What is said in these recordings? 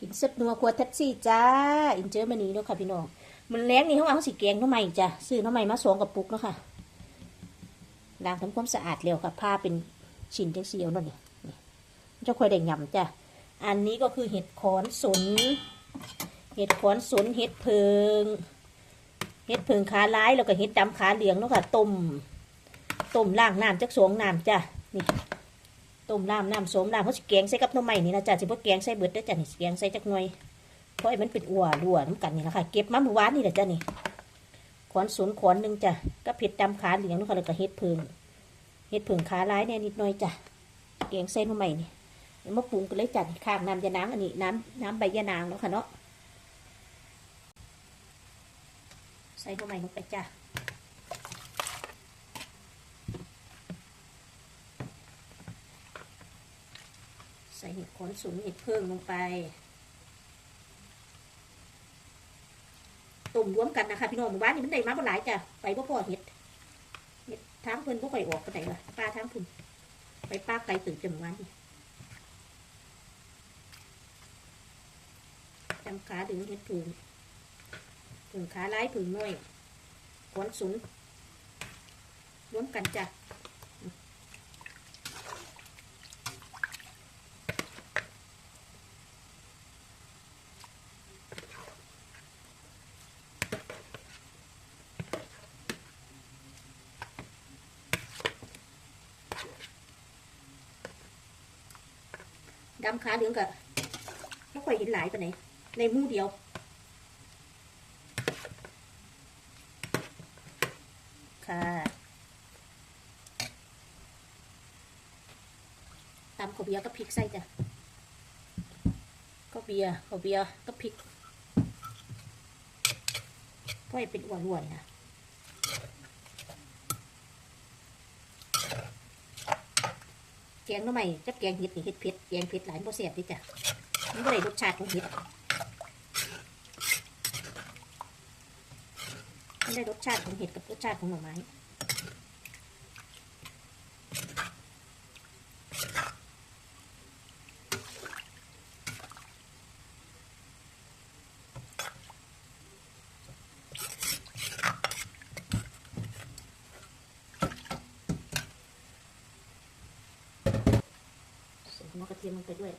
กินเซ็ตนัวครัวแท็กซี่จ้า อินเจอร์มานีเนาะค่ะพี่น้อง มันแรงนี่เขาเอาสีแกงหน้ำใหม่จ้ะ ซื้อหน้ำใหม่มาสองกระปุกเนาะค่ะ ล้างทำความสะอาดเร็วค่ะ ผ้าเป็นชิ้นจังเสียวเนาะนี่นี่มันจะคอยได้ยำจ้ะ อันนี้ก็คือเห็ดขอนสน เห็ดขอนสนเห็ดเพิง เห็ดเพิงขาร้ายแล้วก็เห็ดดำขาเหลืองเนาะค่ะ ต้ม ต้มล้างน้ำจักสองน้ำจ้ะ นี่ ต้มน้ำน้ำสมน้ำเขาสิแกงใส่กับน้ำใหม่นี่นะจ้ะสิบ่แกงใส่เบิดได้อจ้ะนี่แกงใส่จักหน่อยเพราะไอ้มันเป็นอัวรัวน้ำกันนี่แหละค่ะเก็บมาเมื่อวานนี่แหละจ้ะนี่ขอนสนขอนหนึ่งจ้ะก็เผ็ดดำขาเหลืองเนาะค่ะแล้วก็เห็ดเพิงเห็ดเพิงขาร้ายเนี่ยนิดหน่อยจ้ะแกงใส่น้ำใหม่นี่เดี๋ยวมาปรุงกันเลยจ้ะนี่ข้างน้ำยานางอันนี้น้ำน้ำใบยานางเนาะค่ะเนาะใส่น้ำใหม่ลงไปจ้ะ ใส่เห็ดขนสูงเห็ดเพิ่งลงไป ตุ่มรวมกันนะคะพี่น้องหมู่บ้านนี่มันได้มาบ่หลายจ้ะไปบ่พอเห็ดเห็ดทางเพิ่นบ่ค่อยออกกันไหนล่ะป้าทางเพิ่นไปป้าไกลตื่นจนหมู่บ้านนี่จำขาดึงเห็ดผึ่งผึ่งขาไล่ผึ่งน้อยขนสูงรวมกันจ้ะ ดำขาเหลืองกับไม่ค่อยเห็นหลายปานไหนในมู่เดียวค่ะตำข้าวเบียร์ก็พริกใส่จ้ะข้าวเบียร์ข้าวเบียร์ก็พริกก็ให้เป็นอ้วนๆนะ กงทำไม่จับแกงเห็ดนี่เห็ดเผ็ดแกงเผ็ดหลายโมเสียบดิจ้ะมันก็ได้รสชาติของเห็ดมันได้รสชาติของเห็ดกับรสชาติของหน่อไม้ใส่ หัวกระเทียมลงไปด้วย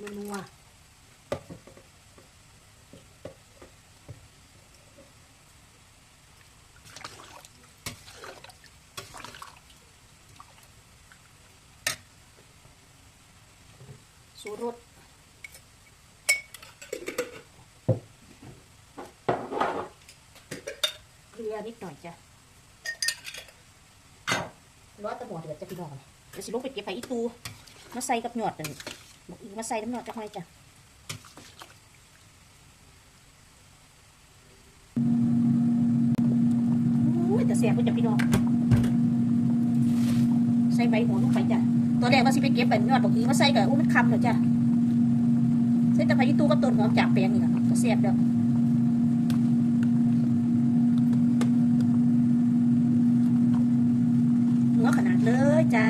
นัวสูรส เก ลือนิดหน่อยจ้ะร้อยตะหมอเดือดจะพี่น้องเลยเดี๋ยวสิลงไปเก็บไผ่อีตูมาใส่กับหยอดนั่นบอกอีมาใส่น้ำหยอดจะค่อยจ้ะอุ้ยแต่แสบก็จะพี่น้องใส่ใบหัวลงไปจ้ะตอนแรกว่าสิไปเก็บใบหยอดบอกอีมาใส่กับอุ้มันคำเลยจ้ะใส่แต่ไผ่อีตูกับต้นหอมจากแปลงนี่ค่ะก็แสบเด้อ หัวขนาดเลยจ้า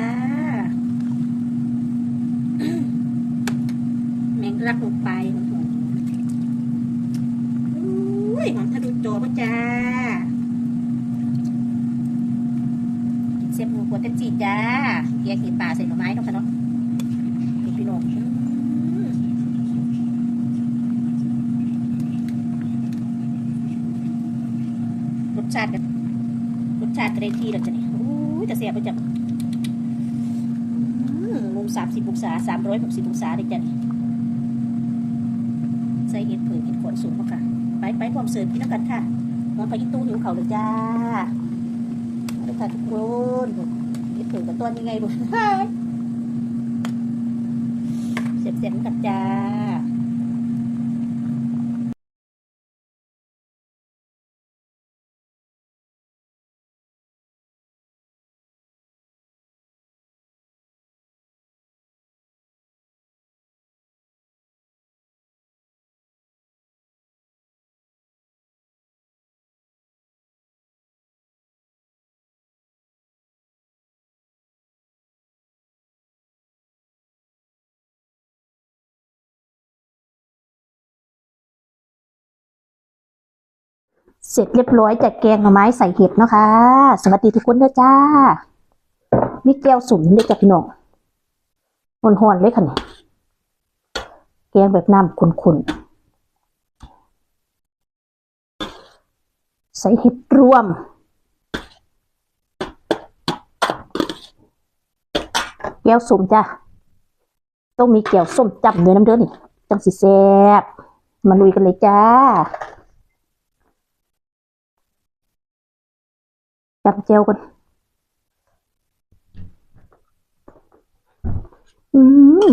แมงลักลงไปหอมๆอุ้ยหอมทะลุจอป่ะจ้ากิน เสียบหมูขวดเต็มจีจ้าเกียวเห็ดป่าใส่หน่อไม้เนาะค่ะเนาะนี่พี่น้องรสชาติกันรสชาติกระได้ที่แล้วจ้ะนี่อู้ยแต่เสียไปจ้ะอืมมุมสามสิบองศาสามร้อยหกสิบองศาเลยจ้ะนี่ใส่เห็ดเผือกเห็ดขนสูงมากค่ะ ไปไปพร้อมเสิร์ฟพี่น้องกันค่ะน้องไปที่ตู้หิวเขาเลยจ้า มาเลยค่ะทุกคนคิดถึงกับต้นยังไงบุญเสียบๆกับจ้า เสร็จเรียบร้อยจากแกงหน่อไม้ใส่เห็ดนะคะ สวัสดีทุกคนเด้อจ้ามีแก้วสุ่มเด้อจ้ะพี่น้องหอนๆเลยค่ะเนี่ยแกงแบบน้ำขุ่นๆ ใส่เห็ดรวม แก้วสุ่มจ้ะต้องมีแก้วส้มจับเนื้อน้ำเด้อนี่จังสิแซ่บมาลุยกันเลยจ้า จับเจลกันอืม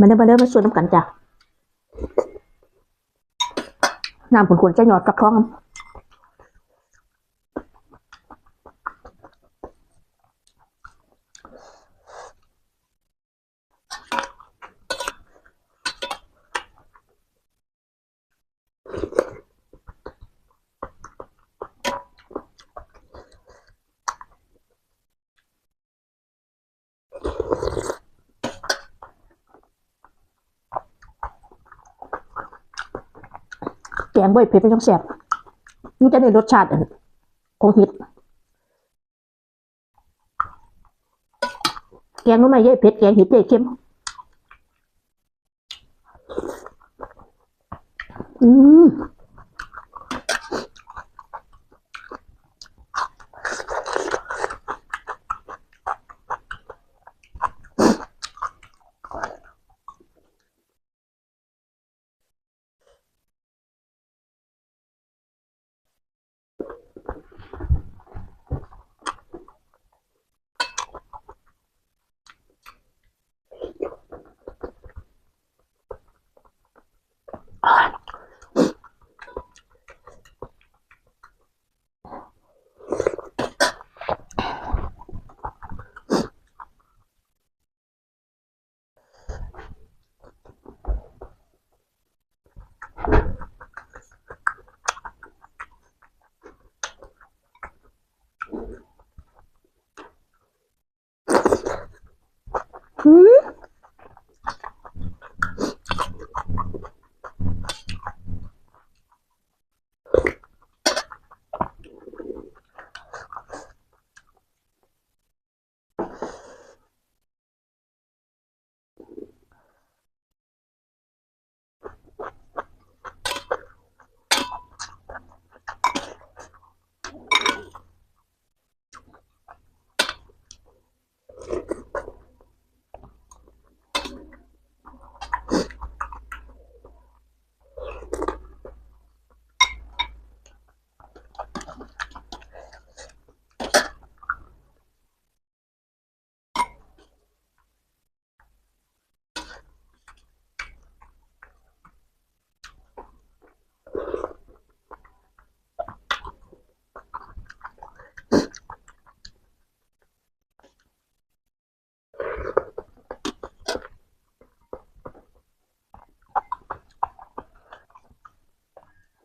มาเด้อมาเด้อมมาส่วนน้ำกันจ้ะน้ำผลๆจะหยอดกระท้อง แกงบ่อยเผ็ดไม่ต้องแสบนี่จะได้รสชาติของเห็ดแกงนู้นไม่เยอะเผ็ดแกงเห็ดเยอะเค็มอืม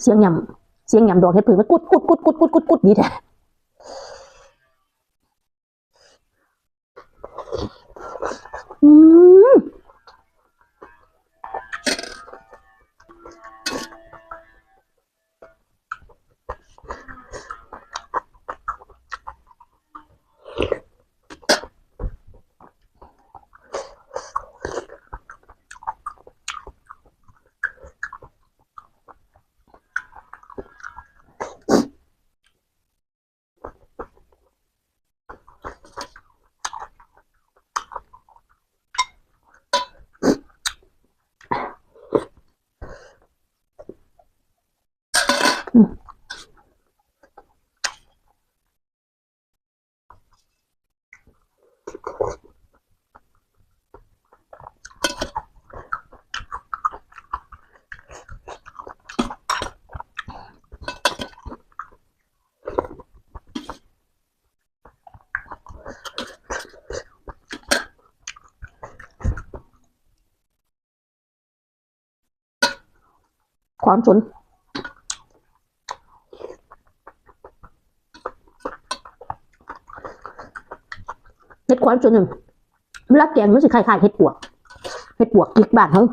เสียงยำเสียงยำดอกเห็ดผึ่งมันกุดกุดกุดกุดกุดกุดกุดดีแท้ ความสน เห็ดขวานส่วนหนึ่งเวลาแกงมันสิคล้ายๆเห็ดปวกเห็ดปวกกิกบ้านเขา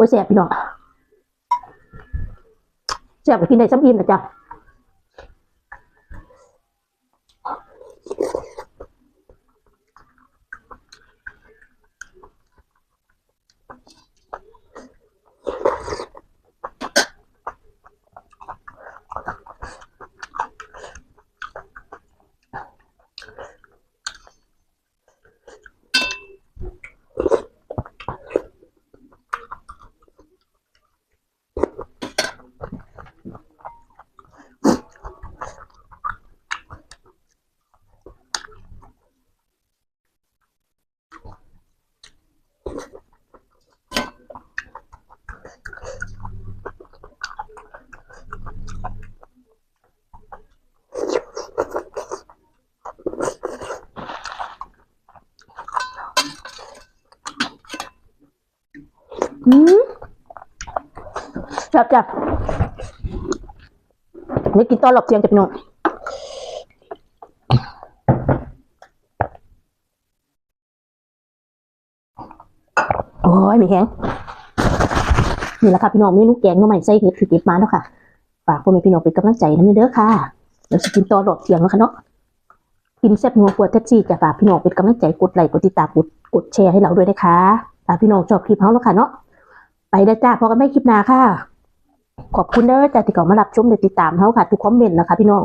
โอ้ยแสบพี่น้องแสบกินได้ซ้ำอิ่มนะจ๊ะ อืมจับจับนี่กินตอนหลับเที่ยงจับพี่น้องโอ้ยม่แข็งนี่แหละค่ะพี่น้องเมนูแกงน้องใหม่ใส่เห็ดคือเก็บมาแล้วค่ะฝากพ่อแม่พี่น้องเป็นกำลังใจนะเด้อค่ะเดี๋ยวจะกินตอนหลับเที่ยงแล้วค่ะเนาะกินแซ่บนัวกว่าแท็กซี่จะฝากพี่น้องเป็นกำลังใจกดไลค์กดติดตามกดกดแชร์ให้เราด้วยนะคะฝากพี่น้องชอบคลิปเขาแล้วค่ะเนาะ ไปได้จ้าพอกันไม่คลิปหนาค่ะ ขอบคุณเด้อจ้าที่เขามารับชมและติดตามเขาค่ะ ทุกคอมเมนต์นะคะพี่น้อง